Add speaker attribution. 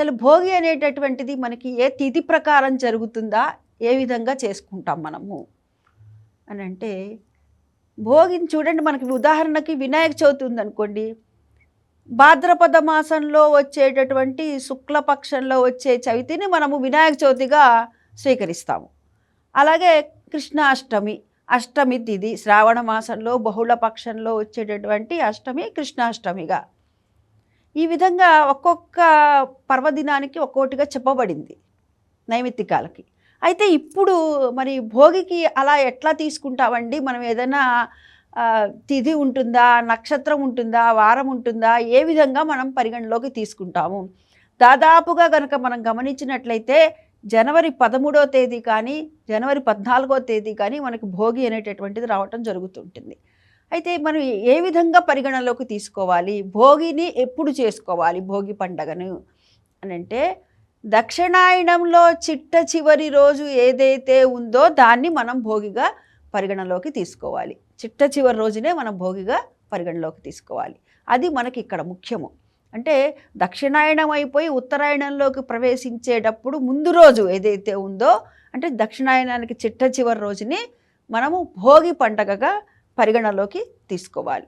Speaker 1: అసలు భోగి అనేటటువంటిది మనకి ఏ తిథి ప్రకారం జరుగుతుందా? ఏ విధంగా చేసుకుంటాం మనము? అని అంటే భోగిని చూడండి మనకి ఉదాహరణకి వినాయక చవితి ఉందనుకోండి. భాద్రపద మాసంలో వచ్చేటటువంటి శుక్లపక్షంలో వచ్చే చవితిని మనము వినాయక చవితిగా స్వీకరిస్తాము. అలాగే కృష్ణాష్టమి అష్టమి తిథి శ్రావణ మాసంలో బహుళ పక్షంలో వచ్చేటటువంటి అష్టమి కృష్ణాష్టమిగా. ఈ విధంగా ఒక్కొక్క పర్వదినానికి ఒక్కొక్కటిగా చెప్పబడింది నైమిత్తికాలకి. అయితే ఇప్పుడు మరి భోగికి అలా ఎట్లా తీసుకుంటామండి? మనం ఏదైనా తిథి ఉంటుందా? నక్షత్రం ఉంటుందా? వారం ఉంటుందా? ఏ విధంగా మనం పరిగణలోకి తీసుకుంటాము? దాదాపుగా కనుక మనం గమనించినట్లయితే జనవరి పదమూడో తేదీ కానీ జనవరి పద్నాలుగో తేదీ కానీ మనకి భోగి అనేటటువంటిది రావటం జరుగుతుంటుంది. అయితే మనం ఏ విధంగా పరిగణలోకి తీసుకోవాలి? భోగిని ఎప్పుడు చేసుకోవాలి? భోగి పండగను అని అంటే దక్షిణాయనంలో చిట్ట చివరి రోజు ఏదైతే ఉందో దాన్ని మనం భోగిగా పరిగణలోకి తీసుకోవాలి. చిట్ట చివరి రోజునే మనం భోగిగా పరిగణలోకి తీసుకోవాలి. అది మనకి ఇక్కడ ముఖ్యము. అంటే దక్షిణాయనం అయిపోయి ఉత్తరాయణంలోకి ప్రవేశించేటప్పుడు ముందు రోజు ఏదైతే ఉందో అంటే దక్షిణాయనానికి చిట్ట చివరి రోజుని మనము భోగి పండగగా పరిగణలోకి తీసుకోవాలి.